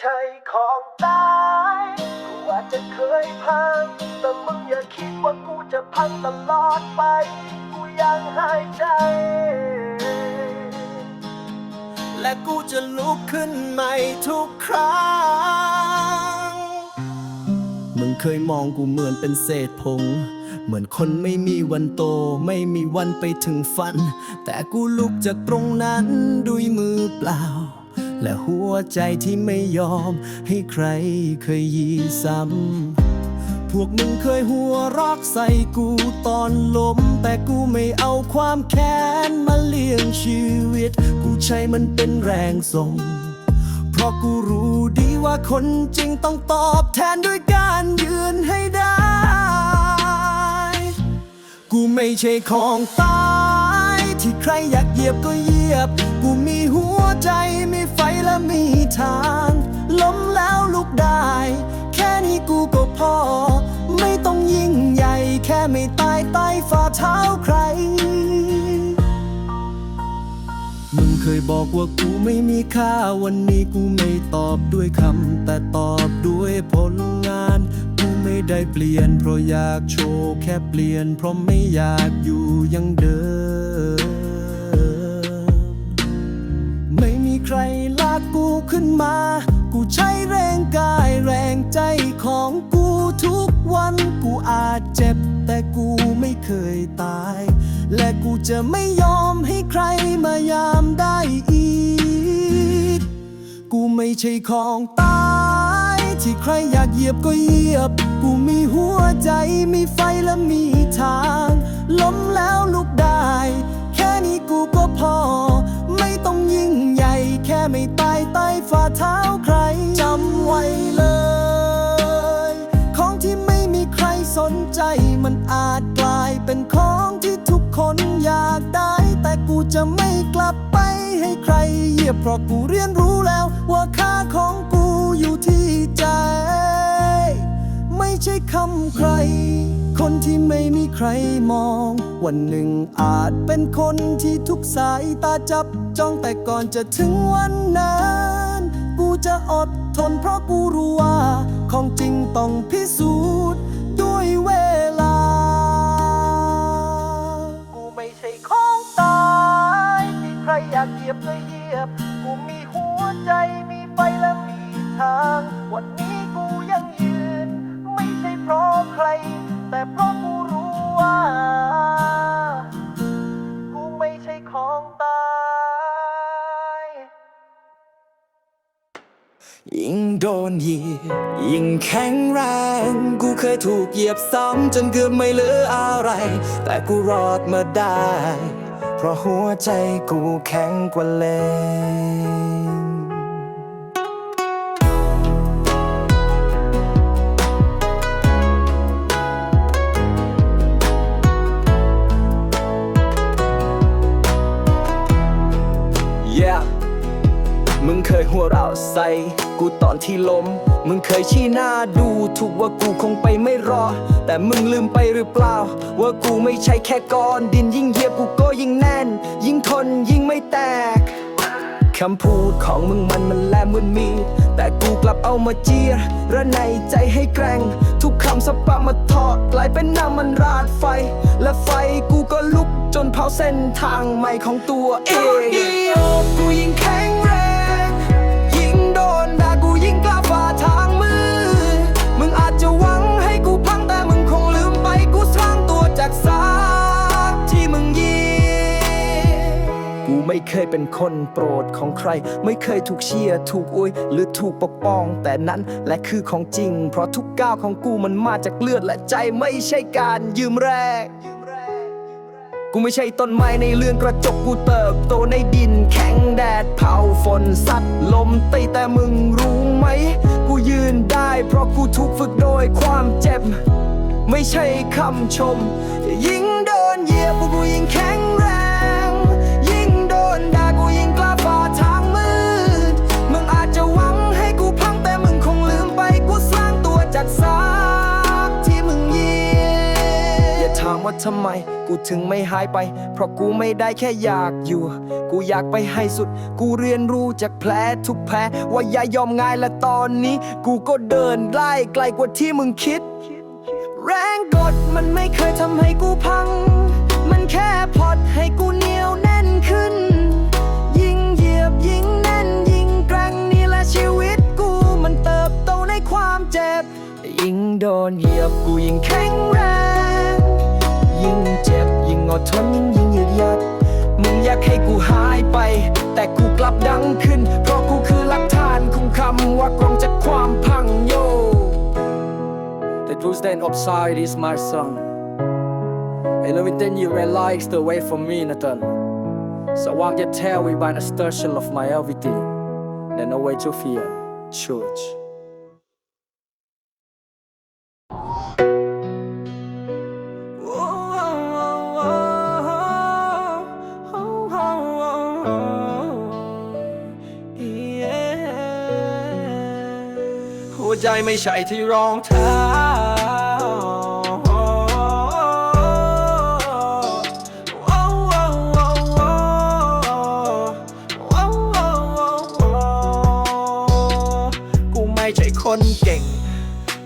ใช่ของตายกูอาจจะเคยพัง แต่มึงอย่าคิดว่ากูจะพังตลอดไป กูยังหายใจ และกูจะลุกขึ้นใหม่ทุกครั้ง มึงเคยมองกูเหมือนเป็นเศษผงเหมือนคนไม่มีวันโตไม่มีวันไปถึงฝัน แต่กูลุกจากตรงนั้นด้วยมือเปล่า และหัวใจที่ไม่ยอม ให้ใครเคยยีซ้ำ พวกมึงเคยหัวรอกใส่กูตอนล้ม แต่กูไม่เอาความแค้นมาเลี้ยงชีวิต กูใช้มันเป็นแรงส่ง เพราะกูรู้ดีว่าคนจริงต้องตอบแทนด้วยการยืนให้ได้ กูไม่ใช่ของตาย ที่ใครอยากเหยียบก็เหยียบ กูมีหัวใจมีไฟและมีทาง ล้มแล้วลุกได้ แค่นี้กูก็พอ ไม่ต้องยิ่งใหญ่ แค่ไม่ตายใต้ฝ่าเท้าใคร มึงเคยบอกว่ากูไม่มีค่าวันนี้กูไม่ตอบด้วยคำแต่ตอบด้วยผลงานกูไม่ได้เปลี่ยนเพราะอยากโชว์แค่เปลี่ยนเพราะไม่อยากอยู่ยังเดิม ใครลากกูขึ้นมา กูใช้แรงกายแรงใจของกูทุกวัน กูอาจเจ็บ แต่กูไม่เคยตาย และกูจะไม่ยอมให้ใครมายามได้อีก กูไม่ใช่ของตายที่ใครอยากเหยียบก็เหยียบ กูมีหัวใจมีไฟและมีทาง ล้มแล้วลุกได้ แค่นี้กูก็พอ ไม่ตายใต้ฝ่าเท้าใครจำไว้เลย ของที่ไม่มีใครสนใจมันอาจกลายเป็นของที่ทุกคนอยากได้ แต่กูจะไม่กลับไปให้ใครเหยียบเพราะกูเรียนรู้ ใช่คำใคร คนที่ไม่มีใครมอง วันหนึ่งอาจเป็นคนที่ทุกสายตาจับจ้องแต่ก่อนจะถึงวันนั้น กูจะอดทนเพราะกูรู้ว่า ของจริงต้องพิสูจน์ บซ้ำจนเกือบไม่เหลืออะไร แต่กูรอดมาได้ เพราะหัวใจกูแข็งกว่าเลงมึงเคยหัวเราะใส่กูตอนที่ล้ม มึงเคยชี้หน้าดูถูกว่ากูคงไปไม่รอ แต่มึงลืมไปหรือเปล่า ว่ากูไม่ใช่แค่ก้อนดินยิ่งเหยียบกูก็ยิ่งแน่น ยิ่งทนยิ่งไม่แตกคำพูดของมึงมันมันแหลมเหมือนมี แต่กูกลับเอามาเจียรระในใจให้แกร่ง ทุกคำสปะมาทอดกลายเป็นน้ำมันราดไฟ และไฟกูก็ลุกจนเผาเส้นทางใหม่ของตัวเองกูยิ่งแข็งแรง เคยเป็นคนโปรดของใคร ไม่เคยถูกเชียร์ถูกอวยหรือถูกปกป้อง แต่นั้นและคือของจริง เพราะทุกก้าวของกูมันมาจากเลือดและใจไม่ใช่การยืมแรกกูไม่ใช่ต้นไม้ในเรื่อนกระจกกูเติบโตในดินแข็งแดดเผาฝนสัตว์ลมตีแต่มึงรู้ไหม กูยืนได้เพราะกูถูกฝึกโดยความเจ็บ ไม่ใช่คำชม ทำไม กูถึงไม่หายไป เพราะกูไม่ได้แค่อยากอยู่ กูอยากไปให้สุด กูเรียนรู้จากแผลทุกแผลว่าอย่ายอมง่ายและตอนนี้ กูก็เดินไล่ไกลกว่าที่มึงคิด แรงกดมันไม่เคยทำให้กูพัง มันแค่พอดให้กูเหนียวแน่นขึ้น ยิ่งเหยียบยิ่งแน่น ยิ่งแกร่งนี่แหละชีวิตกูมันเติบโตในความเจ็บ ยิ่งโดนเหยียบกูยิ่งแข็งแรง ยิ่งเจ็บ ยิ่งอดทนยิ่งยืดยัด มึงอยากให้กูหายไป แต่กูกลับดังขึ้น เพราะกูคือหลักฐานคุ้มคำว่ากรองจากความพังโย The truth then upside is my song And everything you realize the way from me Nathan So I get tell we by the station of my everything Then no way to fear Church ใจไม่ใช่ที่รองเท้ากูไม่ใช่คนเก่ง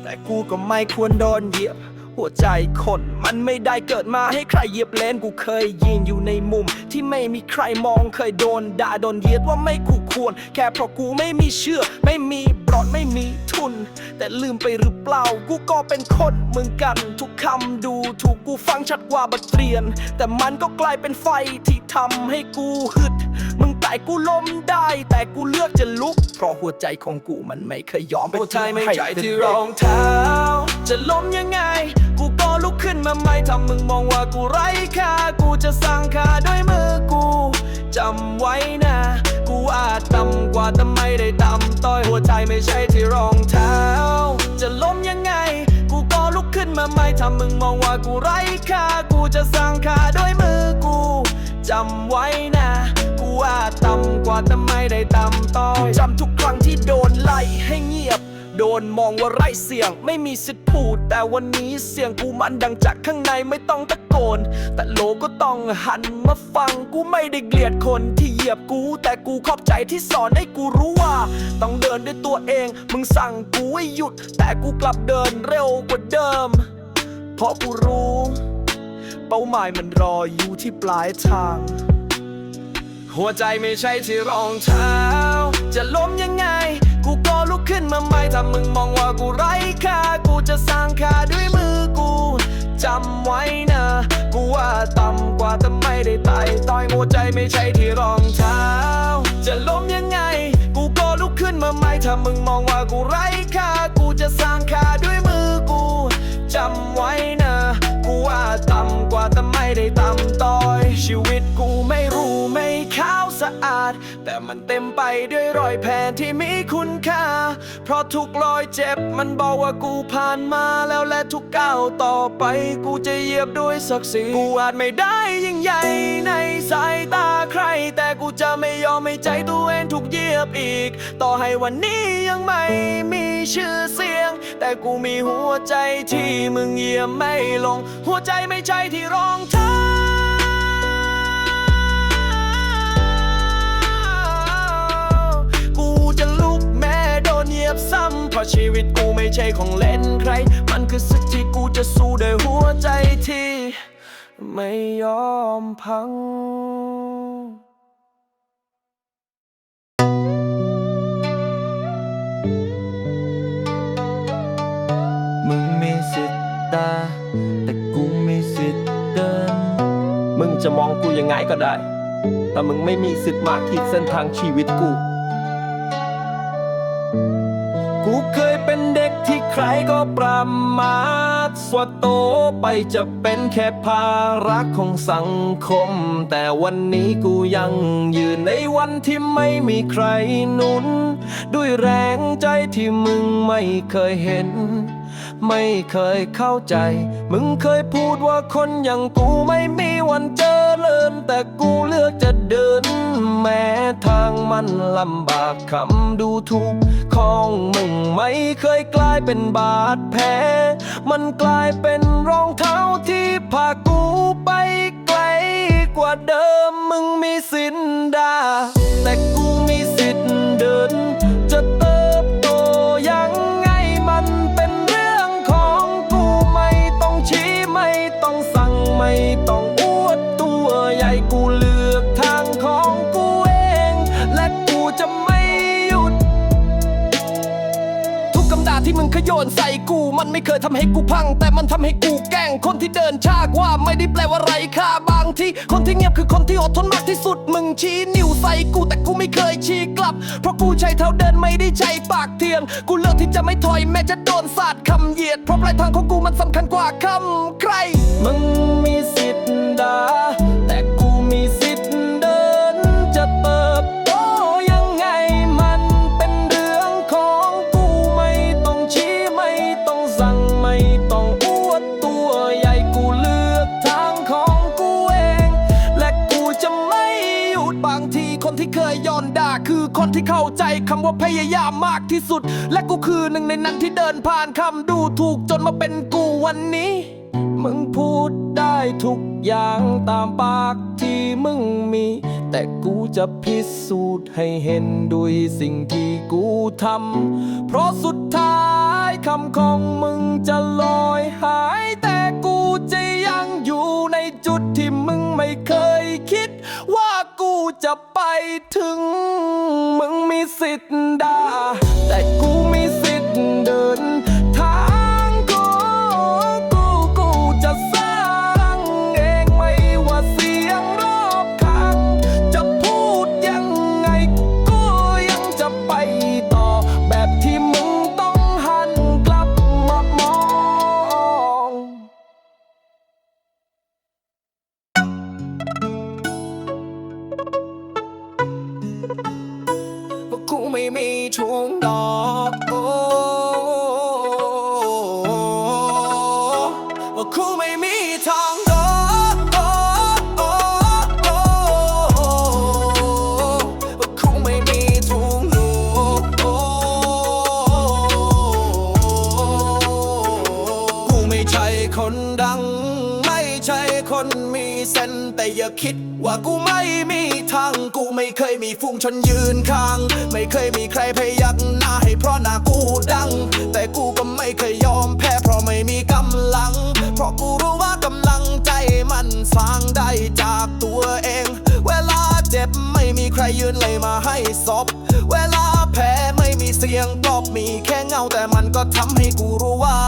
แต่กูก็ไม่ควรโดนเหยียบหัวใจคนมันไม่ได้เกิดมาให้ใครเหยียบเลนกูเคยยืนอยู่ในมุม ที่ไม่มีใครมองเคยโดนด่าโดนเหยียดว่าไม่คู่ควร แค่เพราะกูไม่มีเชื่อ ไม่มีบรอดไม่มี ทุนแต่ลืมไปหรือเปล่า กูก็เป็นคนเหมือนกัน ทุกคำดูถูกกูฟังชัดกว่าบทเรียน แต่มันก็กลายเป็นไฟที่ทำให้กูฮึด มึงแต่กูล้มได้ แต่กูเลือกจะลุก เพราะหัวใจของกูมันไม่เคยยอมหัวใจไม่ใช่ที่รองเท้า จะล้มยังไง กูก็ลุกขึ้นมาใหม่ถ้ามึงมองว่ากูไร้ค่า กูจะสร้างค่าด้วยมือกูจำไว้นะ กูอาจต่ำกว่าแต่ไม่ได้ต่ำต้อยหัวใจไม่ใช่ที่รองเท้า จะล้มยังไง กูก็ลุกขึ้นมาใหม่ถ้ามึงมองว่ากูไร้ค่ากูจะสร้างค่าด้วยมือกูจำไว้นะ กูอาจต่ำกว่าแต่ไม่ได้ต่ำต้อยจำทุกครั้งที่โดนไล่ให้เงียบโดนมองว่าไร้เสียง ไม่มีสิทธิ์พูด แต่วันนี้เสียงกูมันดังจากข้างในไม่ต้องตะโกน แต่โลก็ต้องหันมาฟังกูไม่ได้เกลียดคนที่ เหยียบกู แต่กูขอบใจที่สอนให้กูรู้ว่า ต้องเดินด้วยตัวเอง มึงสั่งกูให้หยุด แต่กูกลับเดินเร็วกว่าเดิม เพราะกูรู้ เป้าหมายมันรออยู่ที่ปลายทาง หัวใจไม่ใช่ที่รองเท้า จะล้มยังไง กูก็ลุกขึ้นมาใหม่ถ้ามึงมองว่ากูไร้ค่า กูจะสร้างค่าด้วยมือกู จำไว้นะ กูว่าต่ำกว่าแต่ไม่ได้ตายต่อยหัวใจไม่ใช่ที่รองเท้า จะล้ม แต่มันเต็มไปด้วยรอยแผลที่มีคุณค่า เพราะทุกรอยเจ็บมันบอกว่ากูผ่านมาแล้วและทุกก้าวต่อไป กูจะเหยียบด้วยศักดิ์ศรีกูอาจไม่ได้ยิ่งใหญ่ในสายตาใคร แต่กูจะไม่ยอมให้ใจตัวเองถูกเหยียบอีก ต่อให้วันนี้ยังไม่มีชื่อเสียง แต่กูมีหัวใจที่มึงเหยียบไม่ลง หัวใจไม่ใช่ที่รองเท้า ชีวิตกูไม่ใช่ของเล่นใคร มันคือสิ่งที่กูจะสู้ด้วยหัวใจที่ ไม่ยอมพังมึงมีสิทธิ์ตาแต่กูมีสิทธิ์เดิน มึงจะมองกูยังไงก็ได้ แต่มึงไม่มีสิทธิ์มาขีดเส้นทางชีวิตกู กูเคยเป็นเด็กที่ใครก็ประมาทสวดโตไปจะเป็นแค่ภาระของสังคม แต่วันนี้กูยังยืนในวันที่ไม่มีใครหนุน ด้วยแรงใจที่มึงไม่เคยเห็น ไม่เคยเข้าใจ มึงเคยพูดว่าคนอย่างกูไม่มี วันเจริญ แต่กูเลือกจะเดิน แม้ทางมันลำบากคำดูถูกของมึงไม่เคยกลายเป็นบาดแผลมันกลายเป็นรองเท้าที่พากูไปไกลกว่าเดิมมึงมีสิทธิ ไม่เคยทำให้กูพัง แต่มันทำให้กูแกล้งคนที่เดินชากว่าไม่ได้แปลว่าไรค่าบางทีคนที่เงียบคือคนที่อดทนมากที่สุดมึงชี้นิ้วใส่กูแต่กูไม่เคยชี้กลับ เพราะกูใช้เท้าเดินไม่ได้ใช้ปากเทียงกูเลือกที่จะไม่ถอยแม้จะโดนสาดคำเหยียดเพราะปลายทางของกูมันสำคัญกว่าคำใคร มึงมีสิทธิ์ด่า คำว่าพยายามมากที่สุด และกูคือหนึ่งในนั้นที่เดินผ่านคำดูถูกจนมาเป็นกูวันนี้ มึงพูดได้ทุกอย่างตามปากที่มึงมี แต่กูจะพิสูจน์ให้เห็นด้วยสิ่งที่กูทำเพราะสุดท้ายคำของมึงจะลอยหาย แต่กูจะยังอยู่ในจุดที่มึงไม่เคยคิด ว่ากูจะไป ถึง มึงมีสิทธิ์ด่าแต่กูมี ไม่มีช่วงดอกโอ้ว่ากูไม่มีทางดโอ้โอ้โอ้ว่ากูไม่มีทุ่งลูโอ้กูไม่ใช่คนดัง ไม่ใช่คนมีเส้นแต่อย่าคิดว่ากูไม่มีทางกูไม่ เคยมีฟุ้งชนยืนข้าง ไม่เคยมีใครพยักหน้าให้เพราะหน้ากูดัง แต่กูก็ไม่เคยยอมแพ้เพราะไม่มีกำลัง เพราะกูรู้ว่ากำลังใจมันสร้างได้จากตัวเอง เวลาเจ็บไม่มีใครยืนเลยมาให้ศพเวลาแพ้ไม่มีเสียงปลอบมีแค่เงาแต่มันก็ทำให้กูรู้ว่า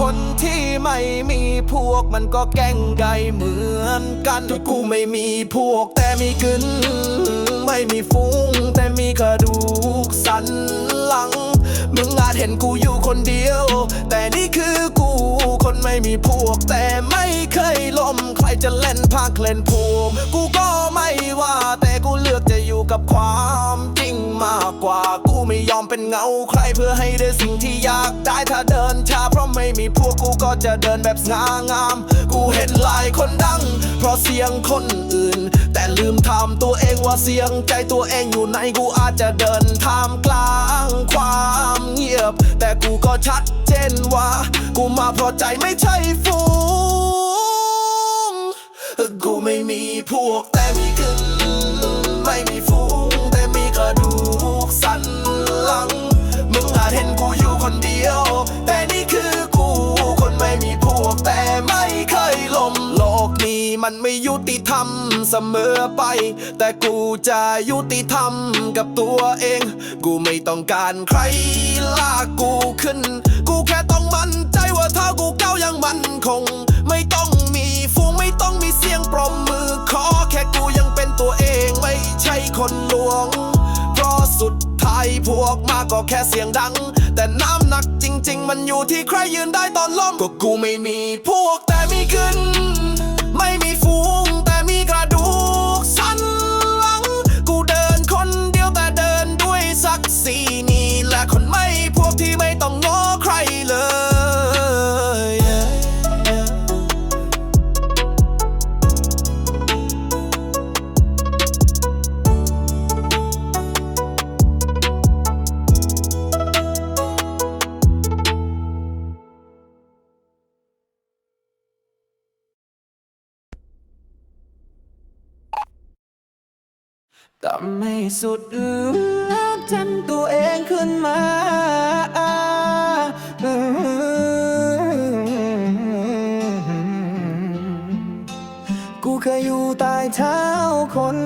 คนที่ไม่มีพวกมันก็แกล้งไกเหมือนกันที่กูไม่มีพวกแต่มีกึนไม่มีฟุ้งแต่มีกระดูกสันหลัง มึงอาจเห็นกูอยู่คนเดียว แต่นี่คือกูคนไม่มีพวกแต่ไม่เคยล้มใครจะเล่นภาคเล่นภูมิกูก็ไม่ว่าแต่กูเลือกจะอยู่กับความ เป็นเงาใครเพื่อให้ได้สิ่งที่อยากได้ถ้าเดินช้าเพราะไม่มีพวกกูก็จะเดินแบบงางาม กูเห็นหลายคนดัง เพราะเสียงคนอื่น แต่ลืมถามตัวเองว่าเสียงใจตัวเองอยู่ไหนกูอาจจะเดินท่ามกลางความเงียบ แต่กูก็ชัดเจนว่า กูมาเพราะใจไม่ใช่ฟูงกูไม่มีพวกแต่มีกึ่งไม่มี ลัง มึงอาจเห็นกูอยู่คนเดียว แต่นี่คือกู คนไม่มีพวกแต่ไม่เคยล้มโลกนี้มันไม่ยุติธรรมเสมอไป แต่กูจะยุติธรรมกับตัวเอง กูไม่ต้องการใครลากกูขึ้น กูแค่ต้องมั่นใจว่าถ้ากูก้าวอยังมันคง ไม่ต้องมีฟูงไม่ต้องมีเสียงปรบมือขอแค่กูยังเป็นตัวเองไม่ใช่คนลวง ไทยพวกมาก็แค่เสียงดัง แต่น้ำหนักจริง ๆ มันอยู่ที่ใครยืนได้ตอนล้มก็กูไม่มีพวกแต่มีขึ้น ไม่มีฟูง ทำให้สุดแล้วจันตัวเองขึ้นมากูเคยอยู่ใต้เท้าคน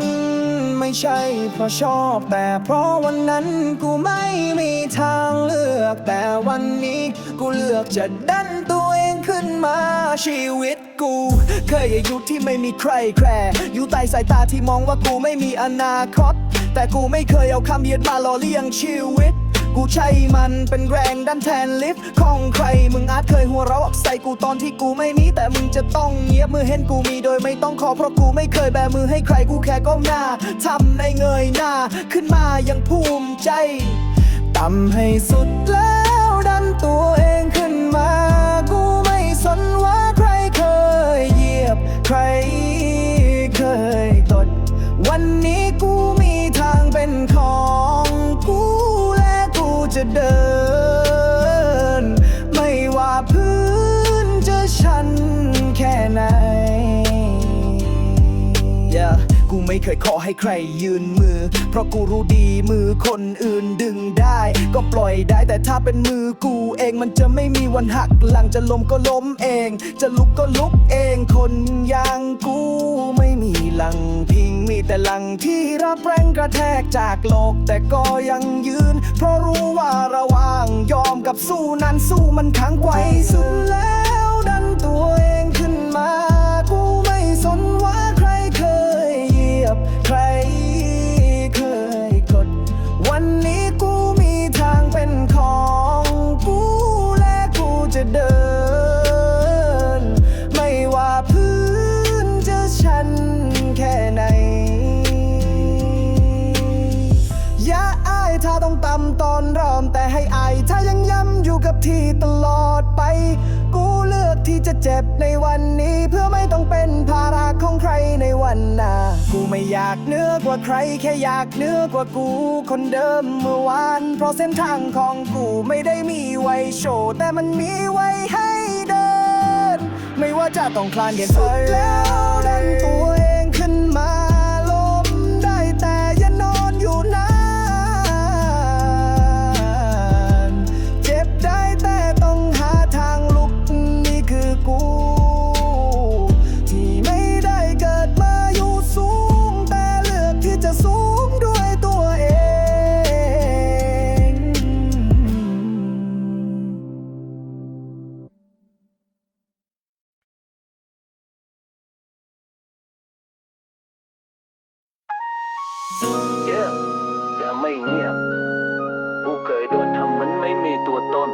ไม่ใช่เพราะชอบแต่เพราะวันนั้นกูไม่มีทางเลือกแต่วันนี้ กูเลือกจะดันตัวเองขึ้นมาชีวิต กู เคยอยู่ที่ไม่มีใครแคร์อยู่ใต้สายตาที่มองว่ากูไม่มีอนาคต แต่กูไม่เคยเอาคำเยียดมาหล่อเลี้ยงชีวิตกูใช้มันเป็นแรงดันแทนลิฟต์ของใคร มึงอาจเคยหัวเราะใส่กูตอนที่กูไม่มีแต่มึงจะต้องเงียบมือเห็นกูมีโดยไม่ต้องขอเพราะกูไม่เคยแบมือให้ใครกูแค่ก้มหน้าทำในเงยหน้า ขึ้นมาอยังภูมิใจต่ำให้สุดแล้วดันตัวเองขึ้น ให้ใครยืนมือ เพราะกูรู้ดีมือคนอื่นดึงได้ ก็ปล่อยได้แต่ถ้าเป็นมือกูเองมันจะไม่มีวันหักหลังจะล้มก็ล้มเอง จะลุกก็ลุกเองคนอย่างกูไม่มีหลังพิงมีแต่หลังที่รับแรงกระแทกจากโลก แต่ก็ยังยืน เพราะรู้ว่าระว่างยอมกับสู้นั้นสู้มันขังไกวสุดแล้ว เจ็บในวันนี้เพื่อไม่ต้องเป็นภาระของใครในวันหน้า กูไม่อยากเหนื้อกว่าใคร แค่อยากเหนื้อกว่ากูคนเดิมเมื่อวาน เพราะเส้นทางของกูไม่ได้มีไว้โชว์แต่มันมีไว้ให้เดิน ไม่ว่าจะต้องคลานเดียนสุดแล้วดันตัว เยอะอย่าไม่เงียบกูเคยโดนทำเหมันไม่มีตัวตน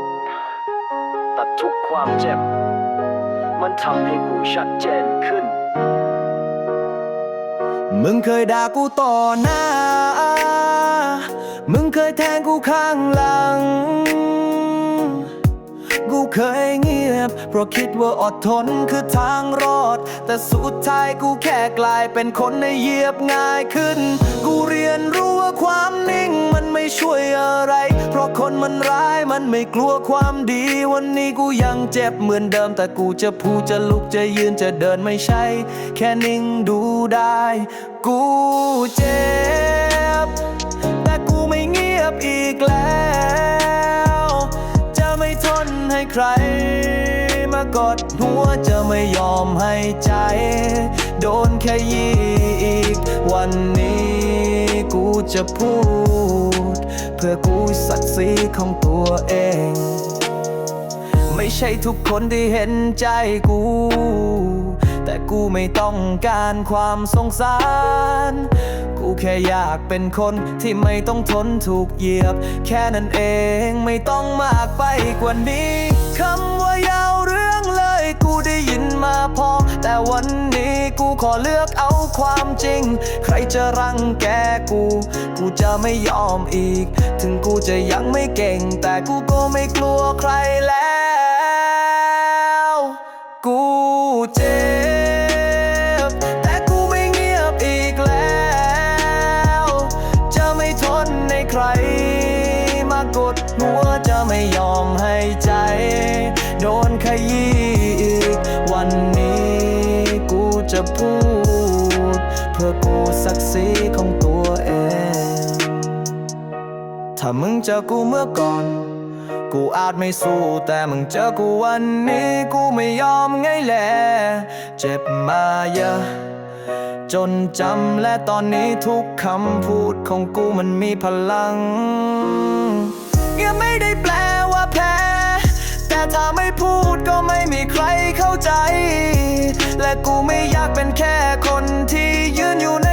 ตัดทุกความเจ็บ มันทำให้กูชัดเจนขึ้น มึงเคยด่ากูต่อหน้า มึงเคยแทงกูข้างหลัง กูเคยเงียบ เพราะคิดว่าอดทนคือทางรอด แต่สุดท้ายกูแค่กลายเป็นคนในเหยียบง่ายขึ้น กูเรียนรู้ว่าความนิ่งมันไม่ช่วยอะไร เพราะคนมันร้ายมันไม่กลัวความดี วันนี้กูยังเจ็บเหมือนเดิม แต่กูจะพูดจะลุกจะยืนจะเดินไม่ใช่ แค่นิ่งดูได้ กูเจ็บ แต่กูไม่เงียบอีกแล้ว จะไม่ทนให้ใคร มากดหัวจะไม่ยอมให้ใจ โดนแค่ยีอีกวันนี้ จะพูด เพื่อกูศักดิ์ศรีของตัวเอง ไม่ใช่ทุกคนที่เห็นใจกู แต่กูไม่ต้องการความสงสาร กูแค่อยากเป็นคนที่ไม่ต้องทนถูกเหยียบ แค่นั้นเองไม่ต้องมากไปกว่านี้คำว่ายาว กูได้ยินมาพอ แต่วันนี้กูขอเลือกเอาความจริง ใครจะรังแกกู กูจะไม่ยอมอีก ถึงกูจะยังไม่เก่ง แต่กูก็ไม่กลัวใครแล้ว กูเจ็บ แต่กูไม่เงียบอีกแล้ว จะไม่ทนในใคร มากดหัวจะไม่ยอมให้ใจ โดนขยี้ จะพูด เพื่อกูศักดิ์ศรีของตัวเอง ถ้ามึงเจอกูเมื่อก่อน กูอาจไม่สู้แต่มึงเจอกูวันนี้ กูไม่ยอมไงแหละเจ็บมาเยอะจนจำและตอนนี้ทุกคำพูดของกูมันมีพลังเงียบไม่ได้แปลว่าแพ้ แต่ถ้าไม่พูดก็ไม่มีใครเข้าใจ และกูไม่อยากเป็นแค่คนที่ยืนอยู่ในมุมวัน